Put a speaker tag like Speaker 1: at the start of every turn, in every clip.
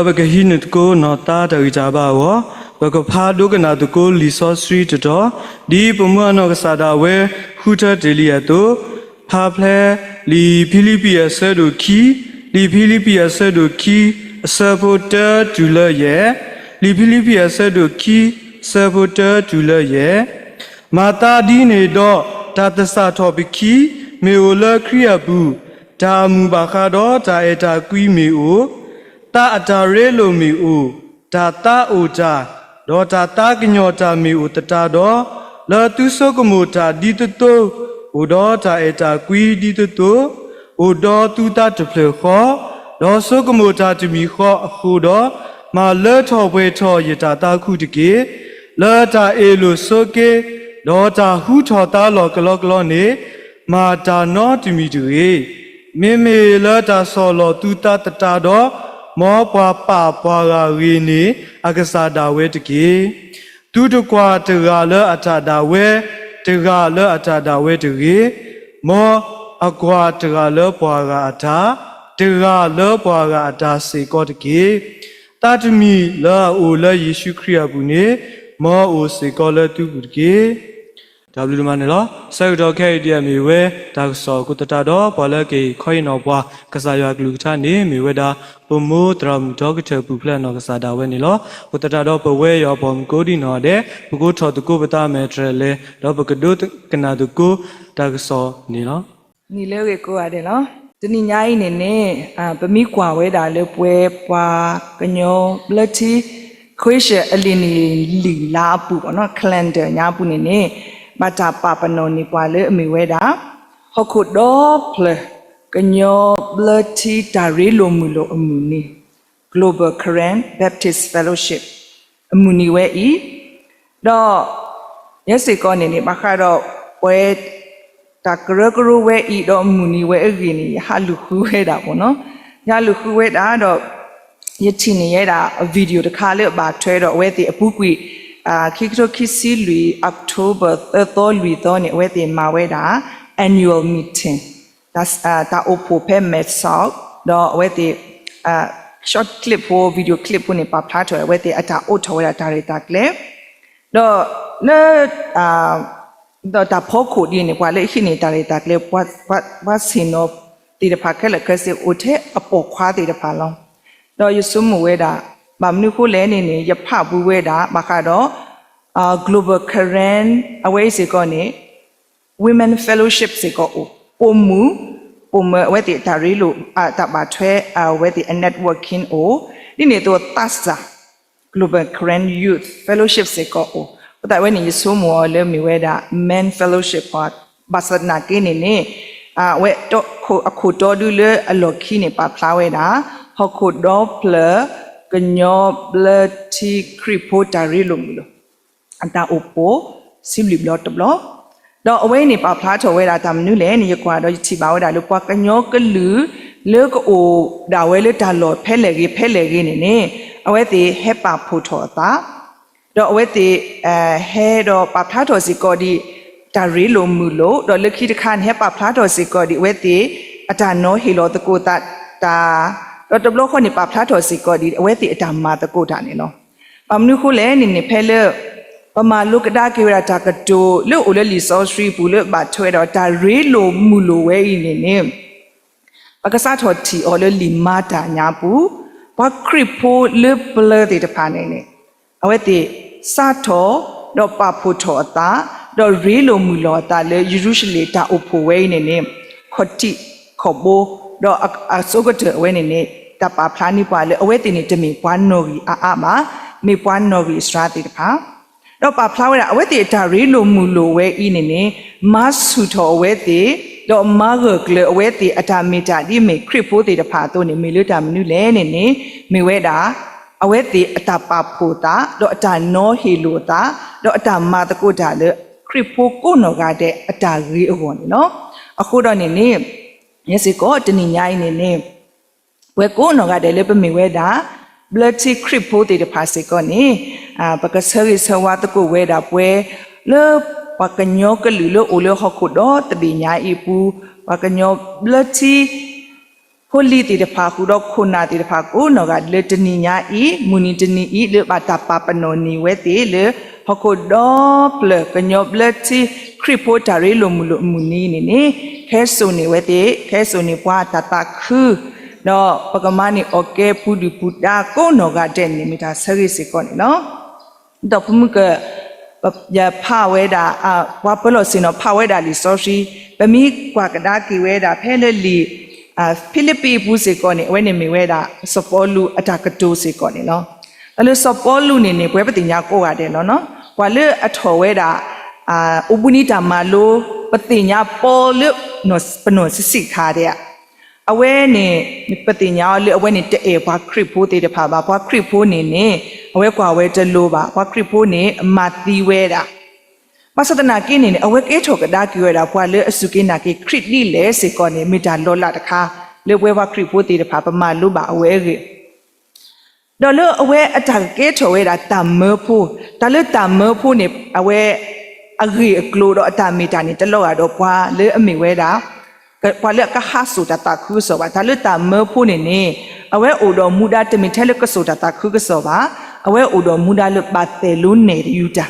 Speaker 1: လောဘကဟိနတကိုနော်တာတဝိကြပါဝဘကဖာဒုကနာတကိုလီဆောစရီတတော်ဒီပမွနောကစားတာဝဲဟူထဒေလီယတိုဖာဖလဲလီဖိလိပီယဆဲဒိုခီလီဖိလိပီယဆဲဒိုခီအစပိုတာဒူလရဲ့လီဖိလိပီယဆဲဒိုခီစပိုတာဒူလရဲ့မာတာဒီနေတော့ဒါတဆာထောပိခီမေဝလခရိယဘူးဒါမူပါခါတော့ဒါအတာကွီမီအို တာအတာရဲလိုမီဦးဒါတာအိုတာဒေါ်တာတာကညောတာမီဦးတတာတော့လာသူဆုကမူတာဒီတတိုဦးဒေါ်တာအတာကွီဒီတတိုဦးဒေါ်သူတာတဖလခောဒေါ်ဆုကမူတာတမီခောအခုတော့မာလဲထော်ပွဲထော်ရတာတာခုတကေလာတာအေလိုဆုကေဒေါ်တာဟူထော်တာလောကလောကလောနေမာတာနောတမီတူေမေမေလာတာဆော်လောတူတာတတာတော့ မောပွားပါပွားကဝီနေအကစားတာဝဲတကေတူတကွာတရာလအထာတာဝဲတရာလအထာတာဝဲတကေမောအကွာတရာလပွားကအထာတရာလပွားကအထာစေကောတကေတာတမီလာအိုလာယေရှုခရစ်ဘူးနေမောအိုစေကောလတူဘူးတကေ W ဒီမှာနေလို့စေတော်ခဲတည်းမြေဝဲဒါဆောကုတတာတော့ဘောလကေခွိနော်ဘွားကစားရွာကလူချနေမြေဝဲတာပမိုးတရမ်ဒေါကချပူဖလက်နော်ကစားတာဝဲနေလို့ကုတတာတော့ပဝဲရောဘုံကိုဒီနော်တဲ့ဘကိုထော်တကိုပတာမဲထရလေတော့ပကဒုကနာတကိုဒါဆောနေလို့
Speaker 2: နီလဲကေကိုရတယ်နော်တနင်္ညာရီနေနဲ့အာပမိကွာဝဲတာလဲပွဲပွားကညောဘလက်တီခွေးရှအလင်းနီလီလာပူပေါ့နော်ကလန်ဒါညာပူနေနဲ့ မတာပပနောနေပွားလဲအမေဝဲတာဟခုဒေါပလကညောဘလက်တီဒါရီလိုမူလိုအမှုနီ Global Current Baptist Fellowship အမှုနီဝဲဤတော့ရက်စေကောနေနေမခါတော့ပွဲတာကရကရဝဲဤတော့မူနီဝဲအကြီးနေဟာလူခူဝဲတာပေါ့နော်ညာလူခူဝဲတာတော့ရချင်နေရတာဗီဒီယိုတစ်ခါလေးပါထွဲတော့ဝဲတီအပူကွီ အာခိကရခိစီလူ October သောလူသောနေဝဲတီမှာဝဲတာ annual meeting that's uh တာ oppo pe met sau တော့ဝဲတီအာ short clip ကို video clip ကိုနေပါဖလားထွဲဝဲတီအတာအိုထော်ဝဲတာဒါရီတာ clip တော့လဲအာတော့တာဖို့ခုဒီနေကွာလေခိနေတာလေတာကလေဘတ်ဘတ်ဘတ်စင်နောတီတဖာကလေကစေအိုထဲအပေါ်ခွာတီတဖာလောင်းတော့ယဆုမဝဲတာ မမနုခုလဲနေနေရဖဘူးဝဲတာမခါတော့အာ global current away စေကောနေ women fellowship စေကောပုံမူပုံမဝဲတီတာရီလိုအတပါထွဲအဝဲတီ networking အိုဒီနေတော့ tassa Global Current Youth Fellowship စေကောအိုပတဝဲနေရဆိုမောလေမီဝဲတာ Men Fellowship ပါဘာစနာကိနေနေအာဝဲတော့ခုအခုတော်ဒူလေအလော်ခီနေပါဖလာဝဲတာဟခုဒေါပလ ကညောဘလတီခရီပိုတာရီလုံလို့အတာအိုပိုစီလီဘလော့တဘလော့တော့အဝဲနေပါဖလားထော်ဝဲတာတမနုလေနေရကွာတော့ချီပါဝဲတာလို့ပွားကညောကလူလေကိုဒါဝဲလေတာလော်ဖဲလေကြီးဖဲလေကြီးနေနေအဝဲတီဟက်ပါဖို့ထော်တာတော့အဝဲတေအဲဟဲတော့ပဖလာတော်စီကောဒီဒါရီလိုမူလို့တော့လက်ခိတခါနဲ့ပဖလာတော်စီကောဒီအဝဲတေအတာနောဟီလောတကိုတတာ တော့တဘလခွန်နေပဖလာတော်စီကောဒီအဝဲတေအတာမာတကိုတာနေနော်ပမနုခုလဲနေနေဖဲလေပမာလုကဒါကေရတာကတိုလို့အိုလေလီဆောစထရီဘူးလို့ဘာထွဲတော့ဒါရီလိုမူလို့ဝဲဤနေနေပကစားတော်တီအော်လေလီမာတာညာဘူးဘာခရစ်ဖိုလေပလေတေတဖာနေနေအဝဲတိစာထောတော့ပဖို့ထောအတာတော့ရေလိုမူလောတာလေယေရုရှလေတာအဖို့ဝဲနေနေခေါတိခေါဘိုတော့အစုကတဝဲနေနေ တပဖလာနိပွားလေအဝဲတင်နေတမီပွားနော်ကြီးအာအာမမေပွားနော်ကြီးစရာတိတဖာတော့ပဖလာဝဲတာအဝဲတိတာရေလိုမူလိုဝဲဤနေနေမဆူထောအဝဲတိတော့မာဂကလေအဝဲတိအတာမီတာဒီမေခရစ်ဖိုးတိတဖာတော့နေမေလွတာမနုလဲနေနေမေဝဲတာအဝဲတိအတာပါဖို့တာတော့အတာနောဟီလိုတာတော့အတာမာတကုတာလေခရစ်ဖိုကိုနောကတဲ့အတာရီအဝန်နော်အခုတော့နေနေမျက်စိကောတဏိညာနေနေ ဝဲကိုနောကတဲ့လေပမေဝဲတာ bloody crip ဖို့တေတဖာစေကောနေအာပကဆရီဆဝါတကုဝဲတာပွဲလေပကညောကလူလိုအိုလိုဟခုတော့တပိညာဤပူပကညော bloody ခိုလီတီတဖာခုတော့ခုနာတီတဖာကိုနော်ကလေတနီညာဤမူနီတနီဤလေဘာတာပပနောနီဝဲတီလေဟခုဒေါပလကညောပလတီခရိပိုတာရီလိုမူလိုမူနီနေနေခဲဆုန်နေဝဲတီခဲဆုန်နေပွားတတခု တော့ပကမနီโอเคပူဒီပူတာကိုနော်ကတဲ့နေမိတာဆရိစီကောနေနော်တော့ဖမှုက ยาผ้าเวดาอ่าว่าเปลอสินอผ้าเวดาลิซอชีบะมีกว่ากระดากีเวดาเพเลลีอ่าฟิลิปปีปูสิก่อนนี่เวนี่มีเวดาสปอลูอตากะโตสิก่อนนี่เนาะအဲ့လိုစပေါ်လူနေနေပွဲပတိညာကိုရတယ်နော်နော်။ကွာလေအထော်ဝဲတာအာဥပနိတာမလိုပတိညာပေါ်လို့နော်ပနောစစ်စစ်ခါတဲ့ အဝဲနေပတိညာလေအဝဲနေတဲ့ဘွာခရစ်ဖိုးတဲ့တဖာပါဘွာခရစ်ဖိုးနေနေအဝဲကွာဝဲတလို့ပါဘွာခရစ်ဖိုးနေအမတိဝဲတာမဆဒနာကိနေအဝဲကဲထောကဒါကွေတာဘွာလေအစုကိနာကိခရစ်လိလေစေကောနေမိတာလောလာတခါလေဝဲဘခရစ်ဖိုးတေတဖာပမလူပါအဝဲကေဒေါ်လအဝဲအတကဲထောဝဲတာတမ္မဖို့ဒါလေတမ္မဖို့နေအဝဲအဂီအကလိုတော့အတမီတာနေတလောရတော့ဘွာလေအမိဝဲတာ ကဘွာလေကဟာဆူတတာခုဆိုပါဒါလေတမ္မဖို့နေနေအဝဲအိုတော်မူတာတမီထဲလေကဆိုတတာခုကဆိုပါအဝဲအိုတော်မူတာလေပါတယ်လုံးနေယူတာ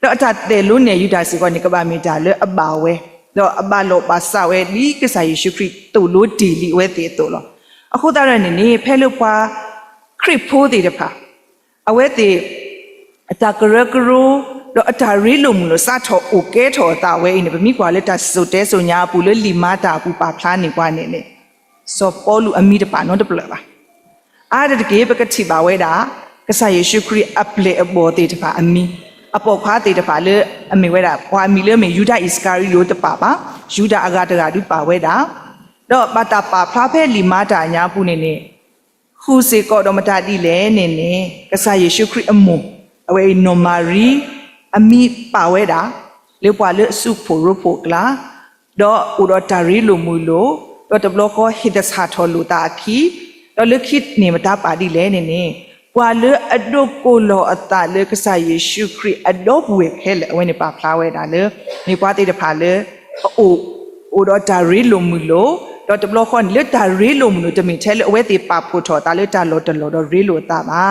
Speaker 2: တော့အတတဲ့လုံးနေယူတာစီကနေကပါမီတာလေအပါဝဲတော့အပါလို့ပါစဝဲဒီကစားယေရှုခရစ်တူလို့ဒီလီဝဲတဲ့တူလို့အခုတရနေနေဖဲလို့ပါခရစ်ဖိုးတဲ့တဖာအဝဲတဲ့အတကရကရ တော့အတာရီလို့မလို့စထောအိုကဲထောတာဝဲနေဗမိကွာလက်တစုတဲဆိုညာပူလေလီမာတာပူပါဖလားနေကွာနေလေစောပေါ်လူအမိတပါနော်တပလပါအားတကေပကတိပါဝဲတာကဆာယေရှုခရစ်အပလေအဘောတေတပါအမီအပေါ်ခါတေတပါလေအမေဝဲတာဘွာမီလေမေယူဒဣစကာရီယိုတပါပါယူဒအဂါတဂါဒူပါဝဲတာတော့ပတာပါဖာဖဲလီမာတာညာပူနေနေခုစေကောတော့မတတိလေနေနေကဆာယေရှုခရစ်အမုံအဝဲနိုမာရီ အမီပါဝဲတာလေပွာလေစုဖို့ရဖို့ကလာတော့ဥဒတာရီလိုမူလိုတော့တဘလကောဟိဒစာထောလူတာခီတော့လခိနေမတာပါတိလဲနေနေကွာလအဒုကိုလောအတလကဆာယေရှုခရစ်အဒုဘဝခဲလေအဝနေပါဖလာဝဲတာလေနေပွားတိတဖာလေအိုအိုတော့ဒါရီလိုမူလို့တော့တဘလခွန်လက်ဒါရီလိုမူလို့တမင်ထဲလေအဝဲတိပါဖို့ထော်တာလေတာလောတလောတော့ရီလိုတာပါ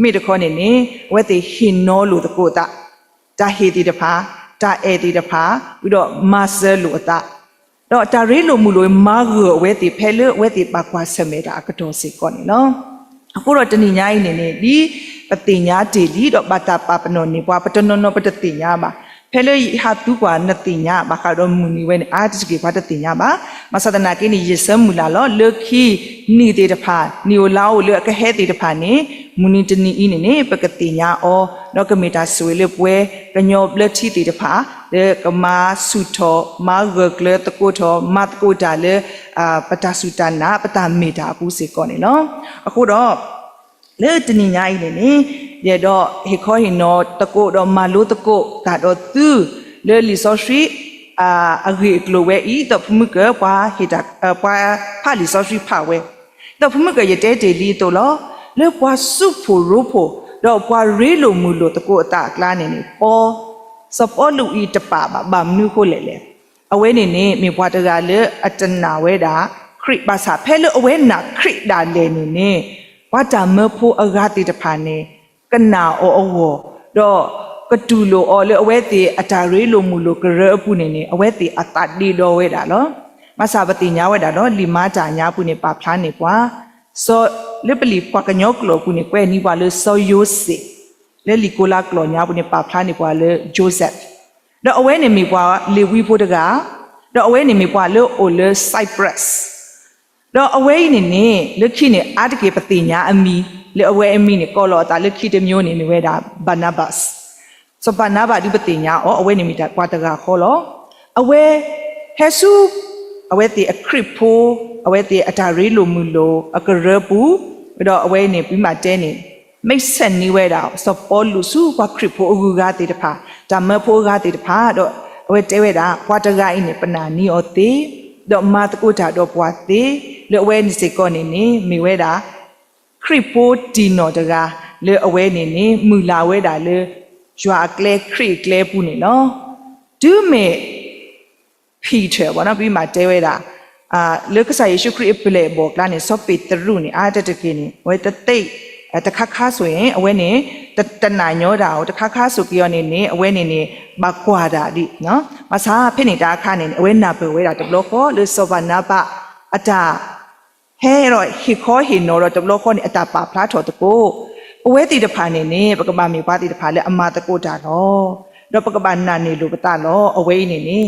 Speaker 2: မိတခေါနေနေအဝဲတိဟင်နောလို့တကိုတာ ဒါဟေတိတဖာဒါအေတိတဖာပြီးတော့မာဆယ်လို့အတာတော့ဒါရီလိုမူလို့မာဂဝဲတိဖဲလဝဲတိပါကွာဆမေတာကတော်စီကောနေနော်အခုတော့တဏိညာကြီးနေနေဒီပတိညာတေလီတော့ပတာပပနောနေပွားပတနောနောပတတိညာပါ ဖဲလေဟာတူကွာနတိညာဘာခါတော့မူနီဝဲနေအာတစကေဘာတတိညာပါမသဒနာကိနေရစမူလာလောလခီနီတေတဖာနီယိုလာကိုလကဟဲတေတဖာနေမူနီတနီအင်းနေနေပကတိညာအောနောကမီတာဆွေလေပွဲကညောပလက်တီတေတဖာလေကမာဆုထောမာဂကလေတကိုထောမတ်ကိုတာလေအာပတဆုတနာပတမေတာဘူးစေကောနေနော်အခုတော့လေတနိညာဤနေနေ ရတော့ဟေခေါ်ဟင်နော်တကိုတော့မလို့တကိုဒါတော့သူလေလီဆိုရှိအာအဂီကလိုဝဲဤတော့ဖမှုကပွားဟေတာပွားဖာလီဆိုရှိဖာဝဲတော့ဖမှုကရတဲ့တေလီတော့လောလေပွားစုဖို့ရိုးဖို့တော့ပွားရေးလိုမူလို့တကိုအတကလာနေနေပေါ်စပေါ်လူဤတပါပါဗမ်နုခိုလေလေအဝဲနေနေမြေဘွားတကလေအတနာဝဲတာခရစ်ပါစာဖဲလို့အဝဲနာခရစ်ဒါလေနေနေဝါတာမဖို့အဂါတိတဖာနေ ကနာအောအဝတော့ကတူလိုအောလေအဝဲတီအတာရေးလိုမူလိုကရအပုနေနေအဝဲတီအတဒီတော်ဝဲတာနော်မဆာပတိညာဝဲတာနော်လီမာတာညာပုနေပါဖလားနေပွာစောလေပလီပကညောကလောပုနေကွဲနီပါလေစောယိုစီ le likola klo nya bu ne pa phla ni kwa le joseph do awe ne mi kwa le wi pho daga do awe ne mi kwa le o le cyprus do awe ni ne le khi ne a de ke pati nya ami le awe ami ne ko lo ta le khi de myo ne mi we da barnabas so barnabas di pati nya o awe ne mi da kwa daga kho lo awe hesu awe ti a crip pho awe ti a da re lo mu lo a kre pu do awe ne pi ma te ne မိတ်ဆက်နီးဝဲတာစပေါ်လူစုဘခရစ်ဖို့အကူကားတေတဖာဓမ္မဖို့ကားတေတဖာတော့အဝဲတဲဝဲတာဘွားတကိုင်းနေပနာနီအောတေတော့မာတကုတာတော့ဘွားတေလောဝဲနေစေကောနေနေမိဝဲတာ ခရစ်ဖို့ဒီနော်တကားလေအဝဲနေနေမူလာဝဲတာလေရွာကလဲခရစ်ကလဲပူနေနော်ဒူမေဖီချေဘောနော်ပြီးမှတဲဝဲတာအာလုကစားယေရှုခရစ်ပလေဘောကလာနေဆော့ပေတရုနေအားတတကိနေဝဲတသိတ်အဲတခါခါဆိုရင်အဝဲနေတတနာညောတာကိုတခါခါဆိုပြီးတော့နေနေအဝဲနေနေမကွာတာဒီနော်မစားဖိနေတာခါနေအဝဲနာပဲဝဲတာတဘလခေါ်လုဆောဘာနာပါအတာ ဟဲရောဟီခေါ်ဟီနော်တော့တဘလခေါ်နေအတာပါဖလားထော်တကိုအဝဲတီတဖာနေနေပကပမေပါတီတဖာလဲအမတကိုတာနော်တော့ပကပနာနေလို့ပတလောအဝဲနေနေ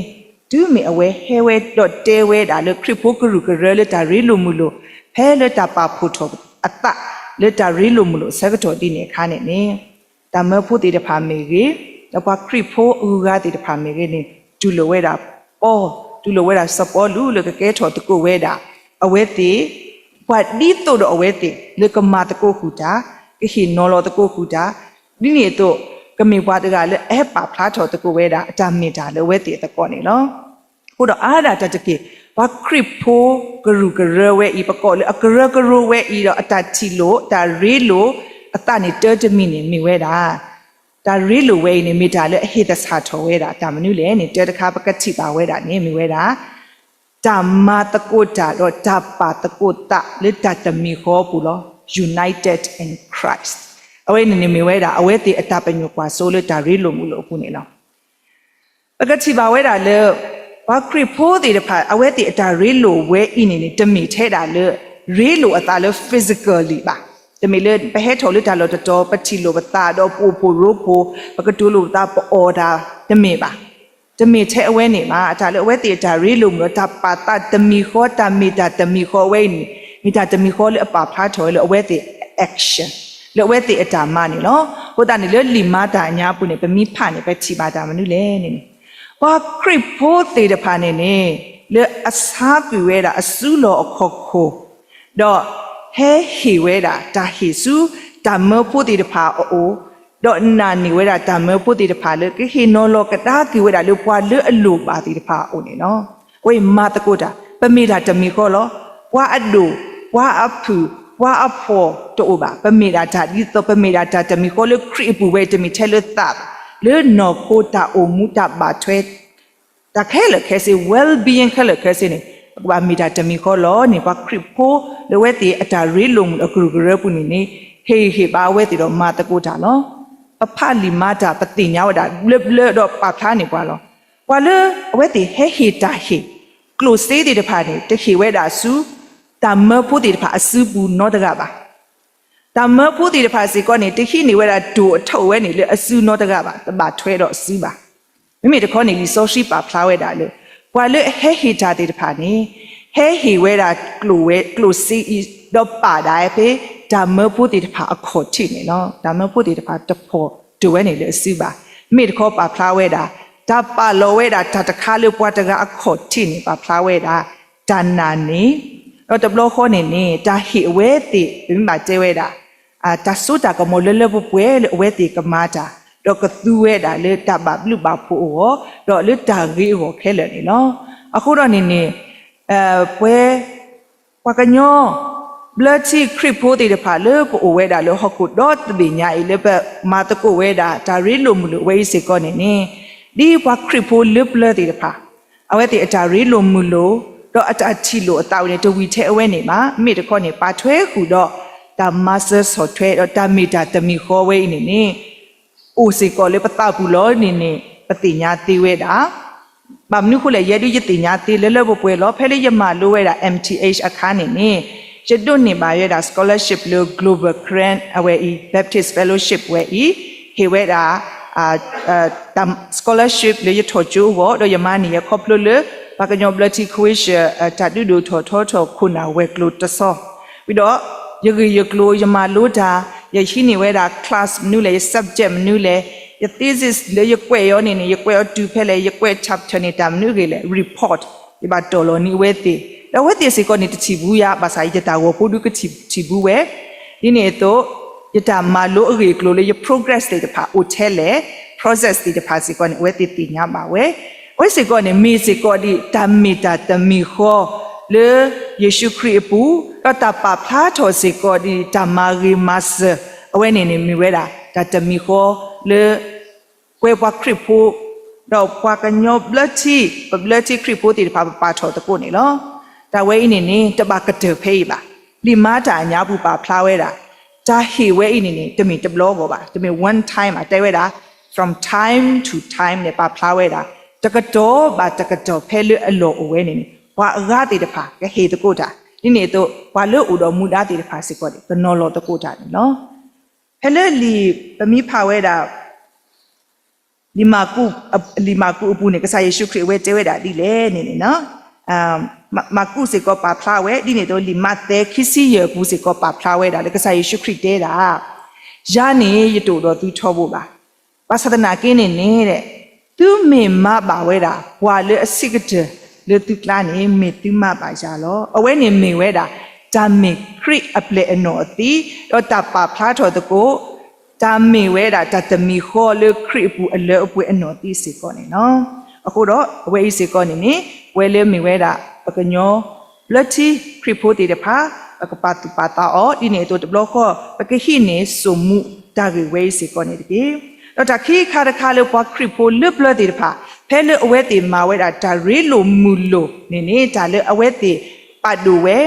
Speaker 2: ဒုမေအဝဲဟဲဝဲတော့တဲဝဲတာလို့ခရစ်ဖို့ကရုကရဲလက်တာရီလိုမူလို့ဖဲလက်တာပါဖို့တော့အတလက်တာရီလိုမူလို့ဆက်ကတော့ဒီနေခါနေနေတမဖို့တေတဖာမေကြီးတော့ပါခရစ်ဖို့ဥကားတေတဖာမေကြီးနေဒူလိုဝဲတာအော်ဒူလိုဝဲတာစပေါ်လူလို့ကဲထော်တကိုဝဲတာ အဝဲတေဘတ်ဒီတော့တော့အဝဲတေလကမာတကိုခူတာကဟိနော်လောတကိုခူတာဒီနေတော့ကမေဘွားတကလည်းအဟပါဖလားထော်တကိုဝဲတာအတမီတာလည်းဝဲတေတကောနေနော်ဟိုတော့အားတာတတကေဘာခရစ်ဖိုဂရုဂရဝဲဤပကောလေအဂရဂရဝဲဤတော့အတချီလို့ဒါရေလို့အတနေတဲတမီနေမိဝဲတာဒါရေလို့ဝဲနေမိတာလေအဟိတစာထောဝဲတာဒါမနုလေနေတဲတခါပကတိပါဝဲတာနေမိဝဲတာ ဓမ္မတကုတာတော့ဓပ္ပတကုတလေတတမီခောပူလော united in christ အဝဲနေနေမိဝဲတာအဝဲတေအတပညောကွာဆိုလို့ဒါရေလို့မှုလို့အခုနေလောပကတိပါဝဲတာလေဘာခရစ်ဖိုးတဲ့တဖာအဝဲတဲ့အတာရေးလိုဝဲဤနေနေတမီထဲတာလေရေးလိုအတာလေ physically ပါတမီလေဘဟဲထော်လို့တာလို့တော်ပတိလိုပတာတော့ပူပူရိုးပူပကတူလိုတာပေါ်တာတမီပါ တမီထဲအဝဲနေမှာအတာလေအဝဲတဲ့အတာရေးလိုမလို့တာပါတာတမီခေါ်တာမီတာတမီခေါ်ဝဲနေမီတာတမီခေါ်လေအပါဖားထော်လေအဝဲတဲ့ action လေအဝဲတဲ့အတာမနေနော်ဟိုတာနေလေလီမာတာညာပုနေပမိဖနေပဲချီပါတာမနုလေနေနေဘာခရစ်ဖို့တေတဖာနေနေလေအစားပြဝဲတာအစူးလောအခေါ်ခိုတော့ဟဲဟီဝဲတာတာဟီစုတမဖို့တေတဖာအို တော့နာနေဝဲတာတမဖို့တေတဖာလေကဟီနောလောကတာကီဝဲတာလေပွာလေအလိုပါတေတဖာအိုနေနော်ဝေမာတကိုတာပမိတာတမီခေါ်လောဝါအဒိုဝါအဖူဝါအဖောတို့ပါပမိတာတာဒီတော့ပမိတာတာတမီခေါ်လေခရစ်ပူဝဲတမီထဲလေတပ်လေနော်ကိုတာအိုမူတာပါထွဲ da khele khese well being khele khese ne ba mi da tami kho lo ni ba krip pho le we ti ata re lum a gru gru pu ni ni he he ba we ti do ma ta ko ta lo pa pha li ma da pa ti nya wa da le le do pa pha ni kwa lo kwa le we ti he he da he close ti ti de pha ni te he we da su ta ma pho ti de pha asu bu no da ga ba တမဖို့တီတဖာစီကောနေတခိနေဝဲတာဒူအထောက်ဝဲနေလေအစူနောတကပါတပါထွဲတော့အစူပါမိမိတခေါနေလီဆိုရှိပါဖလာဝဲတာလေကွာလေဟဲဟီတာတီတဖာနေဟဲဟီဝဲတာကလိုဝဲကလိုစီတော့ပါတာဖေ တမဖို့တီတဖာအခေါ်ချိနေနော်တမဖို့တီတဖာတဖို့ဒူဝဲနေလေအစူပါမိမိတခေါပါဖလာဝဲတာတပါလောဝဲတာတတခါလေပွားတကအခေါ်ချိနေပါဖလာဝဲတာဒါနာနေတော့တဘလခေါနေနေတာဟိဝဲတိဘိမကျဲဝဲတာအာတဆုတာကမလလပပွဲလေဝဲတိကမာတာတော့ကသူဝဲတာလေတဘဘလူပါဖို့ဟောတော့လေတာကြီးဟောခဲလေနေနော်အခုတော့နေနေအဲပွဲပကညော ဘလချီခရစ်ဖို့တိတဖာလေပိုဝဲတာလေဟခုတော့တပိညာဤလေပမာတကိုဝဲတာဒါရီလိုမလို့ဝဲစေကောနေနေဒီဘခရစ်ဖို့လေပလတိတဖာအဝဲတိအတာရီလိုမူလို့တော့အတာချီလို့အတောက်နဲ့တဝီထဲအဝဲနေမှာအမိတခေါနေပါထွဲခုတော့ဒါမဆာဆောထွဲတော့တာမီတာတမီခေါ်ဝဲနေနေအိုစီကောလေပတပူလောနေနေပတိညာတီဝဲတာဗမနုခုလေရဲဒုယတိညာတီလဲလဲပွဲလောဖဲလေယမလိုဝဲတာ MTH အခါနေနေ ရတုနေပါရတာ scholarship လို့ global grant အဝဲဤ baptist fellowship ဝဲဤဟေဝဲတာအာအာတမ် scholarship လေရထောကျိုးဝတော့ယမနီရခေါပလို့လေဘာကညော bloody quiz တတူတူထောထောထောခုနာဝဲကလို့တဆောပြီးတော့ယဂယကလို့ယမလို့တာယရှိနေဝဲတာ class မနုလေ subject မနုလေယ thesis လေယကွဲရောနေနေယကွဲရောတူဖဲလေယကွဲ chapter နေတာမနုကေလေ report ဒီပါတော်လို့နေဝဲတိ တော့ဝဲတိစီကောနေတချီဘူးရပါစာရတာကိုပို့ဒုကချီချီဘူးဝဲဒီနေတော့ယတမလိုအရေကလိုလေ progress တွေတဖာအိုထဲလေ process တွေတဖာစီကောနေဝဲတိတိညာပါဝဲဝဲစီကောနေမေစီကောဒီတမီတာတမီခောလေယေရှုခရစ်ပူတော့တပဖလားထော်စီကောဒီတမာရီမတ်အဝဲနေနေမီဝဲတာဒါတမီခောလေကွဲပွားခရစ်ပူတော့ပွားကညောဘလချီဘလချီခရစ်ပူတိတဖာပါထော်တကိုနေလော တာဝဲအနေနဲ့တပါကတဖေးပါလီမာတာညာဘူးပါဖလာဝဲတာဒါဟေဝဲအနေနဲ့တမီတဘလောကိုပါတမီ one time အတဲဝဲတာ from time to time နဲ့ပါဖလာဝဲတာတကတော်ပါတကတော်ဖဲလွအလောအဝဲနေနေဝါအဂတိတဖာကဟေတကိုတာဒီနေတော့ဝါလွဥတော်မူတာတိတဖာစစ်ကောတယ်ဘနော်လောတကိုတာနော်ဖဲလွလီပမိဖာဝဲတာလီမာကုအလီမာကုအပူနေကစားယေရှုခရစ်ဝဲတဲဝဲတာဒီလေနေနေနော် အမ်မမာကုစေကောပါဖလာဝဲဒီနေတော့လီမာတဲခီစီယေဘူးစေကောပါဖလာဝဲတာလေကစားယေရှုခရစ်တဲတာယာနေရတူတော့သူထောဖို့ပါပါသဒနာကင်းနေနေတဲ့သူမေမပါဝဲတာဘွာလေအစိကတလေသူကလာနေမေသူမပါကြလောအဝဲနေမေဝဲတာဒါမေခရစ်အပလေအနော်တီတော့တပါဖလာထော်တကိုတာမေဝဲတာတတမီခေါ်လေခရစ်ပူအလဲအပွေအနော်တီစီကောနေနော်အခုတော့အဝဲစီကောနေနေ ဝဲလေမေဝဲတာပကညောလတိခရစ်ဖိုတီတဖာပကပတ်တူပါတာအောဒီနေတော့တဘလခောပကဟိနေစုံမှုတာဂေဝဲစီကောနေတကေတော့တခိခါတခါလေပွားခရစ်ဖိုလပလတီတဖာဖဲလေအဝဲတီမာဝဲတာဒါရီလိုမူလိုနေနေဒါလေအဝဲတီပတ်တူဝဲ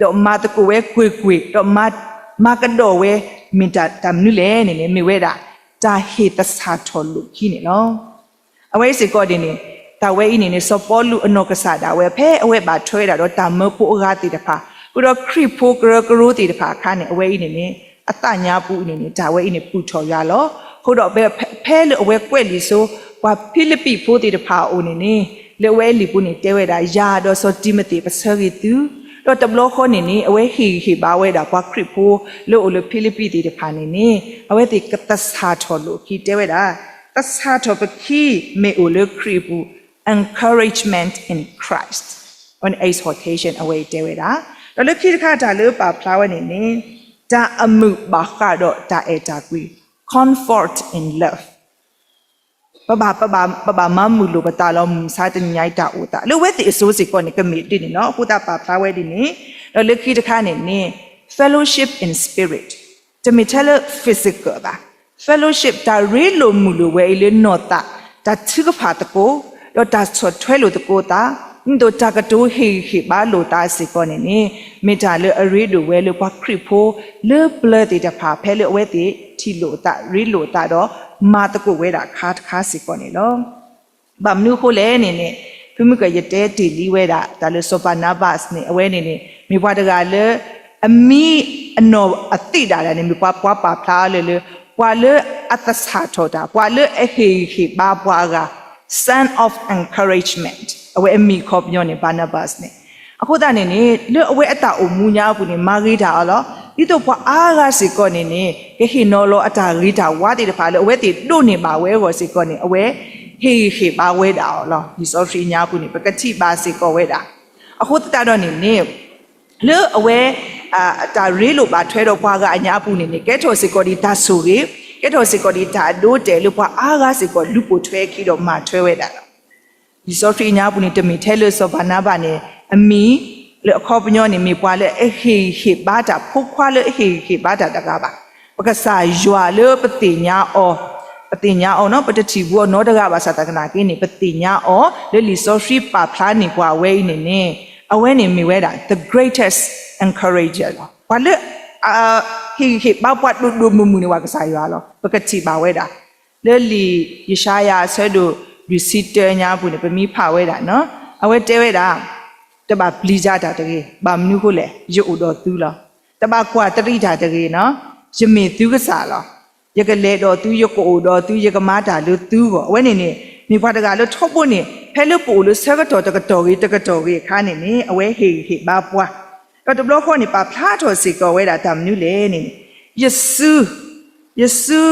Speaker 2: တော့မာတကူဝဲခွေခွေတော့မာမာကတော့ဝဲမင်တာတမ်နုလေနေနေမေဝဲတာတာဟေတစာထော်လူခိနေလောအဝဲစီကောဒီနေ တာဝဲဤနေနေစောပေါ်လူအနောကစားတာဝဲဖဲအဝဲပါထွဲတာတော့တာမဖို့အကားတီတဖာခုတော့ခရစ်ဖိုကရကရိုတီတဖာခါနေအဝဲဤနေနေအတညာပူနေနေတာဝဲဤနေပူချော်ရလောခုတော့ဘဲဖဲလူအဝဲကွက်လီဆိုကွာဖိလိပ္ပိဖိုတီတဖာအိုနေနေလေဝဲလီပူနေတဲဝဲတာယာတော့စောတိမတိပစရီတူတော့တဘလခေါနေနေအဝဲဟီဟီဘာဝဲတာကွာခရစ်ဖိုလို့လို့ဖိလိပ္ပိတီတဖာနေနေအဝဲတိကတဆာထော်လို့ခီတဲဝဲတာတဆာထော်ပခီမေအိုလခရစ်ဖို encouragement in Christ on exhortation အဝဲတဲဝဲတာတော့လေခီတခါဒါလို့ပါဖလာဝဲနေနေဒါအမှုဘာကတော့ဒါအဲတာကွီ comfort in love ပပပပပပမမူလိုပတာလောမစာတညိုက်တာဥတာလိုဝဲတိအစိုးစီကောနေကမီတိနေနော်အခုတာပါဖလာဝဲဒီနေတော့လက်ခိတခါနေနေ fellowship in spirit တမီတယ် physical ပါ fellowship ဒါရေလိုမူလိုဝဲလေနောတာဒါချစ်ကဖာတကို တော့ဒါဆွထွဲလို့တကိုတာညတို့တကတိုးဟေဟေဘာလိုတာစီကောနေနေမေတာလေအရေလိုဝဲလို့ဘာခရစ်ဖိုလေပလတိတဖာဖဲလေဝဲတိထီလိုတာရေလိုတာတော့မာတကိုဝဲတာခါတခါစီကောနေလောဘာမနုခိုလဲနေနေဖိမကရတဲ့တီလီဝဲတာဒါလို့ဆိုပါနာဘတ်နေအဝဲနေနေမိဘတကလည်းအမီအနော်အတိတာလည်းနေမိဘပွားပါဖလားလေလေပွာလေအသစာထောတာပွာလေအဟေဟေဘာပွာက son of encouragement အဝဲအမီခေါပညောနေဘာနာဘတ်နေအခုတနေနေလေအဝဲအတာအမူညာဘူးနေမာဂီတာအော်ဒီတော့ပွာအားကစီကောနေနေကဟိနော်လောအတာဂီတာဝါတီတဖာလေအဝဲတီတို့နေပါဝဲကိုစီကောနေအဝဲဟေဟေပါဝဲတာလောဒီစောဖရီညာပုန်ပကတိပါစေကောဝဲတာအခုတတတော့နေနေလေအဝဲအာတာရေလို့ပါထွဲတော့ဘွားကအညာပုနေနေကဲထော်စေကောဒီဒါဆိုရေကဲ ထော်စေကောဒီဒါဒိုးတယ်လို့ဘွားအားကားစေကောလူပိုထွဲခီတော့မှထွဲဝဲတာလောဒီစောဖရီညာပုနေတမီထဲလို့စောဘာနာဘာနေအမီလေအခေါ်ပညောနေမိပွားလေအဟေဟေဘာတာဖုတ်ခွာလေအဟေဟေဘာတာတကားပါပကစားယွာလေပတိညာအောပတိညာအောနော်ပတတိဘောနောတကပါသတကနာကိနေပတိညာအောလေလီဆိုဖရီပါဖလာနေကွာဝဲနေနေအဝဲနေမိဝဲတာ the greatest encourager လောဘာလေအာဟေဟေဘာပွားဒူဒူမူမူနေဝါကစားယွာလောပကတိပါဝဲတာလေလီယရှာယာဆဲဒို receipt ညာဘူးနေပမိဖဝဲတာနော်အဝဲတဲဝဲတာတပါပလီကြတာတကေဘာမနုခုလေရုပ်တော်သူလားတပါကွာတရိတာတကေနော်ယမေသူကစားလားယကလေတော်သူယကိုတော်သူယကမာတာလို့သူကောအဝဲနေနေမိဘတကလို့ထောက်ဖို့နေဖဲလို့ပို့လို့ဆကတော်တကတော်ကြီးတကတော်ကြီးခါနေနေအဝဲဟေဟေဘာပွား တော့တဘလို့ခေါ်နေပါဖလားတော်စီကောဝဲတာတမနုလေနေယေစုယေစု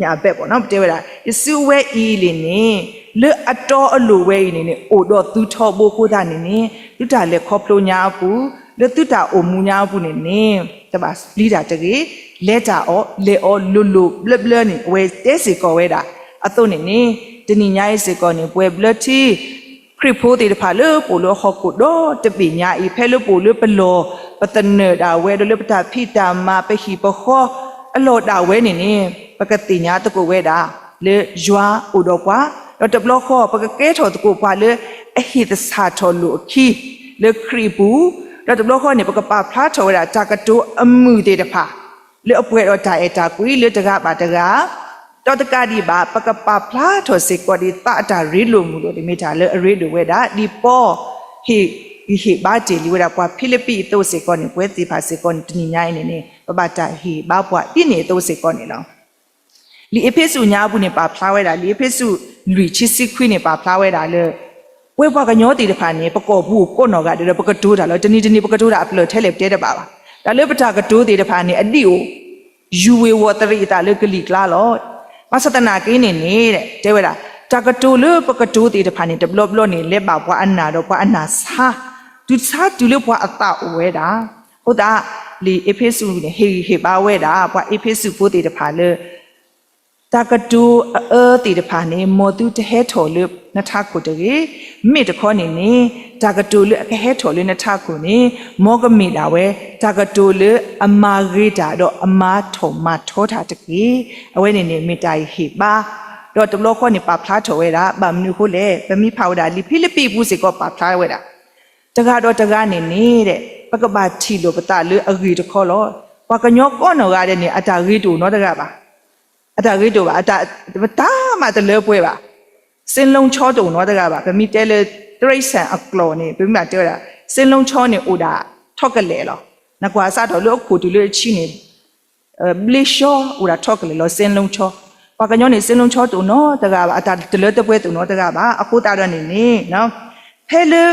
Speaker 2: ညာဘက်ပေါ့နော်တဲဝဲတာယေစုဝဲဤလင်းနေလေအတော်အလိုဝဲဤနေနေအိုတော့သူထော်ဖို့ကိုတာနေနေသူတာလေခေါပလိုညာဘူးလေသူတာအိုမူညာဘူးနေနေတပါလီတာတကေလက်တာအောလေအောလွတ်လွတ်ဘလဘလနေဝဲတဲစီကောဝဲတာအတုံနေနေတဏိညာရေးစီကောနေပွဲဘလတီ ခရစ်ဖိုးတေတဖာလေပိုလိုဟော့ကုတော့တပိညာဤဖဲလို့ပိုလို့ပလောပတနေတာဝဲလို့ပတာဖိတာမာပဟိပခောအလောတာဝဲနေနေပကတိညာတကုဝဲတာလေယွာဥတော့ကွာတော့တဘလခောပကကဲထော်တကုပွာလေအဟိတစာထော်လို့ခီလေခရီပူတော့တဘလခေါနေပကပဖလားထော်ရတာကတိုအမှုတေတဖာလေအပွဲတော့တာအတာကွေလေတကပါတက တော့တကဒီပါပကပဖလားထော်စေကောဒီတာတာရီလိုမှုလို့ဒီမိတာလေအရီလိုဝဲတာဒီပေါ်ဟေဟေဘာတီလီဝဲတာပွာဖိလိပ္ပိတိုစေကောနေပွဲတိဖာစေကောနေတနိညာနေနေပပတာဟေဘာပွာပြနေတိုစေကောနေလောလီအဖေစုညာဘူးနေပါဖလားဝဲတာလီအဖေစုလူချစ်စစ်ခွေးနေပါဖလားဝဲတာလေဝဲဘွားကညောတီတဖာနေပကောဘူးကိုနော်ကတည်းကပကတိုးတာလောတနီတနီပကတိုးတာအပလထဲလေတဲတပါပါဒါလေပတာကတိုးတီတဖာနေအတိကိုယူဝေဝတရိတာလေကလီကလာလော မဆတနာကင်းနေနေတဲ့တဲဝဲတာတကတိုးလေပကတိုးတီတဖာနေဒဘလဘလနေလက်ပါဘွားအနာတော့ဘွားအနာစာသူစားတူလေဘွားအတာဝဲတာဟုတ်တာလီအဖေစုနေဟေဟေပါဝဲတာဘွားအဖေစုပိုးတီတဖာလေ တာကတူအဲတီတဖာနေမောတူတဟဲထော်လို့နထခုတကြီးမိတခေါနေနေတာကတူလို့အဟဲထော်လို့နထခုနေမောကမိတာဝဲတာကတူလို့အမာဂေတာတော့အမာထုံမထောတာတကြီးအဝဲနေနေမိတိုင်ဟိပါတော့တဘလခေါနေပါဖလားထော်ဝဲတာဗမနုခုလေဗမိဖောက်တာလီဖိလိပ္ပိဘူးစီကောပါဖလားဝဲတာတကတော့တကနေနေတဲ့ပကပချီလို့ပတလို့အဂီတခေါ်လို့ပကညောကောနော်ရတဲ့နေအတာဂီတူနော်တကပါ အတာဂိတ်တို့ပါအတာတာမှတလဲပွဲပါစင်လုံးချောတုံတော့တကပါဗမိတဲလေတရိတ်ဆန်အကလောနေဗမိမပြောတာစင်လုံးချောနေအိုတာထောက်ကလေလောနကွာစားတော့လို့ခုတူလို့ချိနေအဲဘလီရှောအိုတာထောက်ကလေလောစင်လုံးချောပါကညောနေစင်လုံးချောတုံနော်တကပါအတာတလဲတပွဲတုံနော်တကပါအခုတာတော့နေနေနော်ဖဲလေ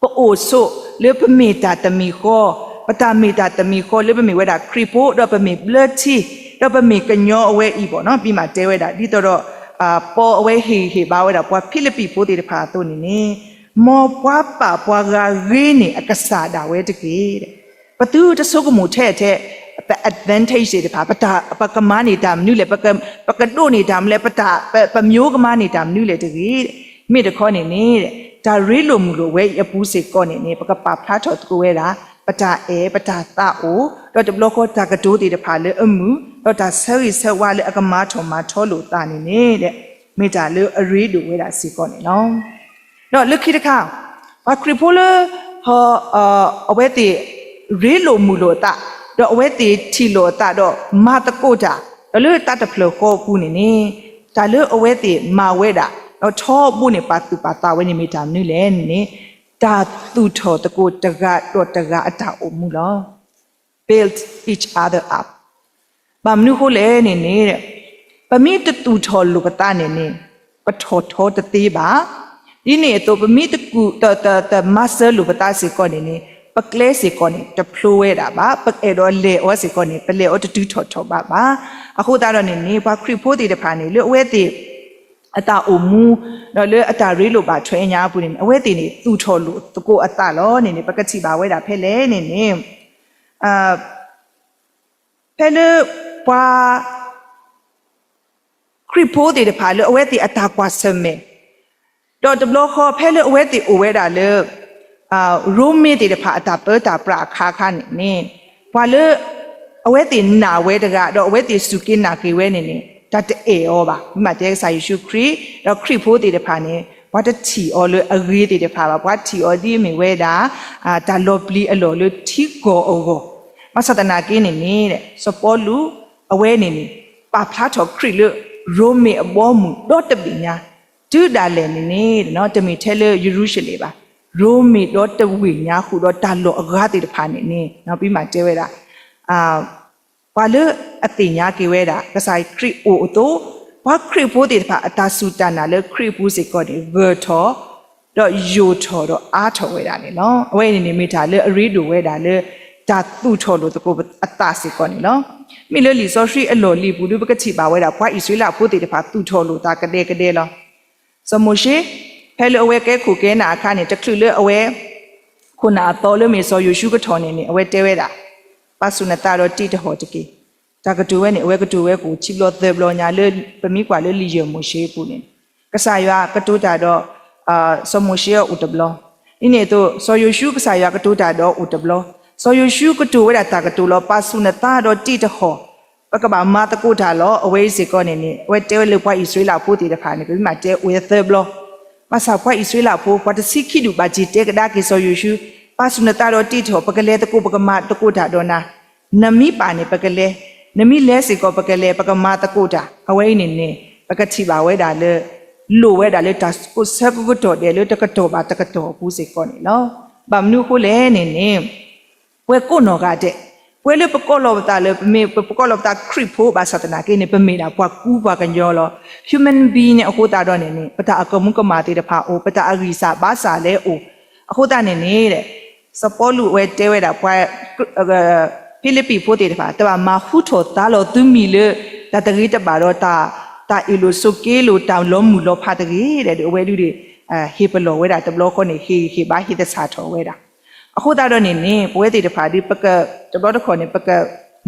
Speaker 2: ပအိုဆိုလေပမီတာတမီခောပတာမီတာတမီခောလေပမီဝဲတာခရီပိုတော့ပမီဘလချီ တော့ပမီကညောအဝဲဤပေါ့နော်ပြီးမှတဲဝဲတာဒီတော့တော့အာပေါ်အဝဲဟေဟေပါဝဲတာပွားဖိလိပ္ပိပိုးတေတဖာတို့နေနေမောပွားပါပွားကရင်းနေအကစားတာဝဲတကြီးတဲ့ဘသူတဆုကမှုထဲ့ထဲ့ advantage တွေတဖာပတာပကမနေတာမနုလေပကပကတို့နေတာမလဲပတာပမျိုးကမနေတာမနုလေတကြီးတဲ့မိတခေါနေနေတဲ့ဒါရီလိုမူလိုဝဲအပူးစေကောနေနေပကပဖလားတော်တကူဝဲတာ ပတာအဲပတာတာအိုတော့တဘလခောတာကဒိုးတွေတဖာလေအမှုတော့ဒါဆဲရီဆဲဝါလေအကမားထော်မာထောလို့တာနေနေတဲ့မိတာလေအရီလိုဝဲတာစေကောနေနော်တော့လက်ခိတခါဘာခရီပိုလဟောအဝဲတီရီလိုမူလိုတာတော့အဝဲတီထီလိုတာတော့မာတကိုတာတော့လေတတ်တဖလခောပူနေနေဒါလေအဝဲတီမာဝဲတာတော့ချောပုနေပါတူပါတာဝဲနေမိတာနုလေနေ တာသူထောတကိုတကတော့တကအတာအမှုလော build each other up ဘာမနုခိုလေနေနေတဲ့ပမိတတူထောလူကတာနေနေပထောထောတသေးပါဒီနေတော့ပမိတကူတတတမဆာလူကတာစီကောနေနေပကလဲစီကောနေတဖလိုဝဲတာပါပကဲတော့လေဩစီကောနေပလေဩတတူထောထောပါပါအခုတာတော့နေနေဘာခရစ်ဖိုးတီတဖာနေလေအဝဲတီ အတာအမူတော့လေအတာရေးလို့ပါထွဲညာဘူးနေအဝဲတီနေသူ့ထော်လို့တကိုအတာလောနေနေပကတိပါဝဲတာဖဲလဲနေနေအာဖဲလေပွာခရစ်ဖိုးတီတဖာလေအဝဲတီအတာကွာစမဲတော့တဘလခေါ်ဖဲလေအဝဲတီအဝဲတာလေအာရိုမီတီတဖာအတာပတ်တာပရာခါခါနေနေဘွာလေအဝဲတီနာဝဲတကတော့အဝဲတီစုကင်းနာကေဝဲနေနေ dat e o ba ma de sa yeshu kri ro kri pho de de pha ne wa de ti o lo a ge de de pha ba wa ti o di mi we da a da lo pli a lo lo ti go o go မသဒနာကင်းနေနေတဲ့စပေါ်လူအဝဲနေနေပါဖလားတော်ခရစ်လို့ရိုမေအပေါ်မူတော့တပညာဒုဒါလည်းနေနေတဲ့နော်တမီထဲလို့ယေရုရှလေပါရိုမေတော့တဝိညာဟုတော့တာလောအကားတိတဖာနေနေနောက်ပြီးမှတဲဝဲတာအာ ဘာလို့အတင်ညာကေဝဲတာကဆိုင်ခရစ်အိုတိုဘာခရစ်ဖို့တေတဖာအတာဆူတနာလေခရစ်ဘူးစေကောဒီဗာထောတော့ယိုထောတော့အားထောဝဲတာလေနော်အဝဲနေနေမိတာလေအရီဒိုဝဲတာလေဒါသူ့ထောလို့တကောအတာစေကောနေနော်မိလေလီဆိုရှရီအလော်လီဘူးလူပကတိပါဝဲတာဘွားဣဆွေလာဖို့တေတဖာသူ့ထောလို့ဒါကတဲ့ကတဲ့လောစမိုရှိဖဲလေအဝဲကဲခုကဲနာအခါနေတခလူလေအဝဲခုနာတော်လေမေဆိုယရှုကထောနေနေအဝဲတဲဝဲတာ ပါစုနတာတော့တိတဟောတကေတာကတူဝဲနေအဝဲကတူဝဲကိုချိဘလောသေဘလောညာလေပမိကွာလေလီယမရှိပူနေကဆာရွာကတူတာတော့အာစမရှိယဥတဘလောဒီနေတော့ဆောယရှုကဆာရွာကတူတာတော့ဥတဘလောဆောယရှုကတူဝဲတာကတူလောပါစုနတာတော့တိတဟောပကဘာမတကုထာလောအဝဲစီကောနေနေအဝဲတဲလေပွားဣဆွေးလာဖို့တည်တခါနေပြီမှတဲဝဲသေဘလောမဆာပွားဣဆွေလာဖိုပတစီခိဒူပါဂျီတေကဒါကေဆိုယူရှု ပါဆုနတာတော့တိထောပကလေတကုပကမတကုတာဒေါနာနမိပါနေပကလေနမိလဲစီကောပကလေပကမတကုတာအဝဲနေနေပကတိပါဝဲတာလေလိုဝဲတာလေတတ်ကိုဆပ်ကုတော်တယ်လေတကတော်ပါတကတော်ဘူးစီကောနေနော်ဗမနုခုလဲနေနေပွဲကိုနော်ကတဲ့ပွဲလေပကောလောတာလေပမေပကောလောတာခရစ်ဖို့ဘာသတနာကိနေပမေတာပွားကူပွားကညောလော human being နဲ့အခုတာတော့နေနေပတာအကမှုကမာတိတဖာအိုပတာအဂိစာဘာစာလဲအို အဟုတ်တနေနေတဲ့စပေါ်လူဝဲတဲဝဲတာဘွာဖိလစ်ပီဖိုတေတပါတပါမဟုထောတာလောသူမီလေတတရီတပါတော့တာတာအီလိုဆိုကေလိုတောင်လုံးမူလောဖာတကြီးတဲ့ဒီအဝဲလူတွေအဲဟေဘလောဝဲတာတဘလောခေါနေဟေဟေဘာဟေတစာထောဝဲတာအခုတော့နေနေပွဲတေတပါဒီပကတဘလောတခေါနေပက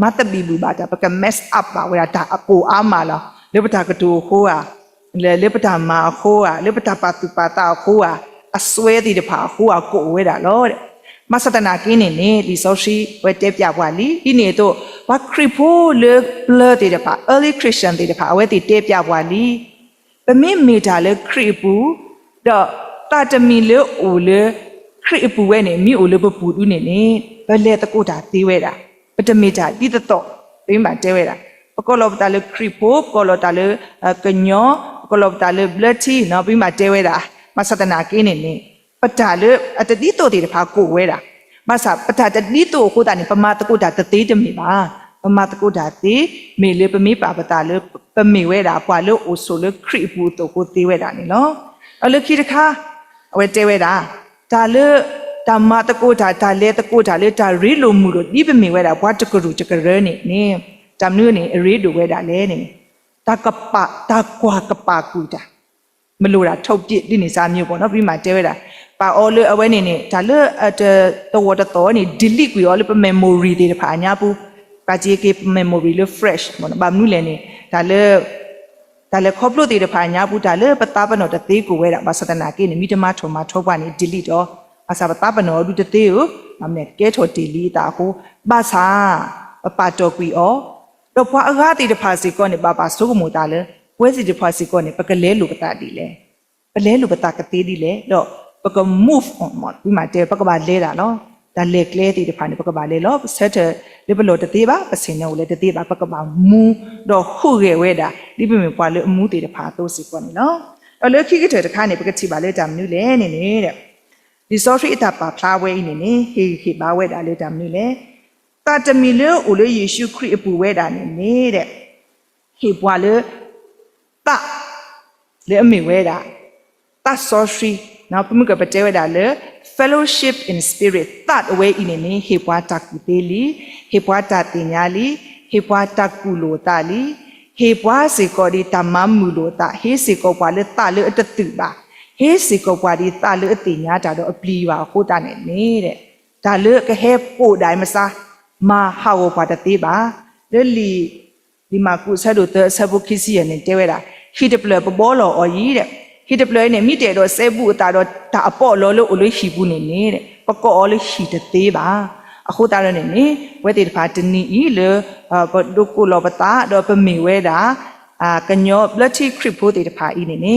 Speaker 2: မတ်တဘီဘူဘာတာပက mess up ပါဝဲတာအကိုအာမလာလေပတာကတူဟိုးဟာလေလေပတာမာဟိုးဟာလေပတာပါတူပါတာဟိုးဟာ အစွဲတည်တဖာခိုးอ่ะကိုဝဲတာလောတဲ့မဆတနာကင်းနေနေလီဆိုရှိဝဲတဲပြပွားလီဒီနေတော့ဘာခရစ်ဖိုလေဘလတည်တဖာ early christian တည်တဖာဝဲတည်တဲပြပွားလီပမိမေတာလေခရစ်ဘူးတော့တာတမီလေအိုလေခရစ်ပူဝဲနေမိအိုလေပပူတူနေနေဘလဲတကုတာသေးဝဲတာပတမေတာတိတတော့ဘိမတဲဝဲတာပကောလောပတာလေခရီပိုပကောလောတာလေကညောပကောလောပတာလေဘလက်တီနော်ပြီးမှတဲဝဲတာ မသဒနာကင်းနေနေပတာလေအတတိတိုတေတဖာကိုဝဲတာမသပတာတတိတိုကိုတာနေပမတကုတာတသေးတမေပါပမတကုတာတိမေလေပမေပါပတာလေပမေဝဲတာပွာလို့အိုဆိုလို့ခရိပူတိုကိုသေးဝဲတာနေနော်အလခိတခါအဝဲတဲဝဲတာဒါလေဓမ္မတကုတာဒါလေတကုတာလေဒါရီလိုမှုလို့ဒီပမေဝဲတာဘွားတကရူတကရနေနေတမ်နုနေအရေးတို့ဝဲတာလဲနေဒါကပဒါကွာကပကူတာ မလို့တာထုတ်ပြစ်ဒီနေစားမျိုးပေါ့နော်ပြီးမှတဲဝဲတာပါအော်လေအဝဲနေနေဒါလေအတတော်တော်နေ delete ကိုရောလေ memory တွေတဖာညာပူပါကြီးကေ memory လေ fresh ပေါ့နော်ဘာမနုလဲနေဒါလေဒါလေခေါပလို့တွေတဖာညာပူဒါလေပတာပနောတသေးကိုဝဲတာဘာစတနာကိနေမိတမထုံမထုတ်ပါနေ delete တော့အစာပတာပနောဒုတသေးကိုမမဲကဲထော် delete တာဟိုဘာသာပပတော်ကွီအောတော့ဘွာအကားတီတဖာစီကောနေပါပါဆိုကမူတာလေ ပွဲစီတဖာစီကောနေပကလဲလူပတာတီလေပလဲလူပတာကတိတီလေတော့ပက move on မဒီမှာတဲပကပါလဲတာနော်ဒါလေကလဲတီတဖာနေပကပါလဲလောဆက်တဲ့လေဘလို့တသေးပါပစင်နေကိုလေတသေးပါပကပါမူတော့ဟုခဲ့ဝဲတာဒီပြမြပွာလေအမှုတီတဖာတော့စီကောနေနော်တော့လေခိကတဲ့တခါနေပကတိပါလေတမ်နူလေနေနေတဲ့ဒီ sorry အတာပါဖလာဝဲနေနေဟေဟေပါဝဲတာလေတမ်နူလေတာတမီလေအိုလေယေရှုခရစ်အပူဝဲတာနေနေတဲ့ဟေဘွာလေ တာလေအမေဝဲတာတာဆောရှိနောက်ပမှုကပတဲဝဲတာလေ fellowship in spirit that away in နေဟေဘွာတာကူသေးလီဟေဘွာတာတင်ညာလီဟေဘွာတာကူလိုတာလီဟေဘွာစေကောဒီတမမူလိုတာဟေစေကောဘွာလေတာလေအတတူပါဟေစေကောဘွာဒီတာလေအတင်ညာတာတော့အပလီပါဟိုတာနေနေတဲ့ဒါလေကဟဲပို့တိုင်းမစား ma hawo pada tiba le li li ma ku sa do te sa bu kisi ya ne te we da hi de ple bo lo o yi de hi de ple ne mi de do se bu ta do ta apo lo lo o lo hi bu ne ne de pa ko o lo hi de te ba အခုတာရနေနေဝဲတေတဖာတနီဤလေဘဒုကုလောပတာတော့ပမီဝဲတာအာကညောဘလတိခရစ်ဖိုတေတဖာဤနေနေ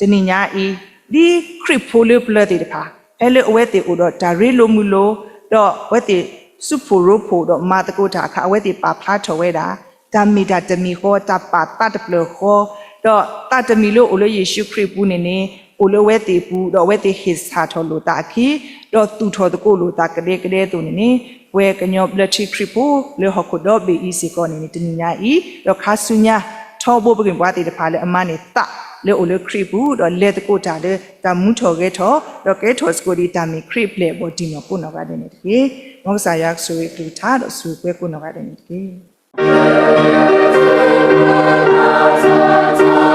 Speaker 2: တနီညာဤဒီခရစ်ဖိုလေဘလတေတဖာအဲလေဝဲတေဥတော့ဒါရီလိုမူလိုတော့ဝဲတေစုဖို့ရဖို့တော့မာတကုတာခအဝဲတိပါဖလားထော်ဝဲတာတမီတာတမီဟောတပါတတ်ပလဟော တော့တတမီလို့အိုလို့ယေရှုခရစ်ဘူးနေနေအိုလို့ဝဲတိဘူးတော့ဝဲတိဟစ်စာထော်လို့တာခီတော့သူထော်တကုလို့တာကလေးကလေးသူနေနေဝဲကညောဘလက်ချီခရစ်ဘူးလေဟောကုတော့ဘီအီစီကောနေနေတညာဤတော့ခါဆုညာထောဖို့ပကင်ဘွားတိတဖာလေအမနေတလေအိုလေခရစ်ဘူးတော့လေတကုတာလေတမူထော်ခဲထော်တော့ကဲထော်စကိုဒီတာမီခရစ်လေဘောဒီနော်ပုနော်ကတဲ့နေတကေမောက္ခစာယက်ဆိုရတူထားတော့ဆူကွဲကုနော်ကတဲ့နေတကေ Lord,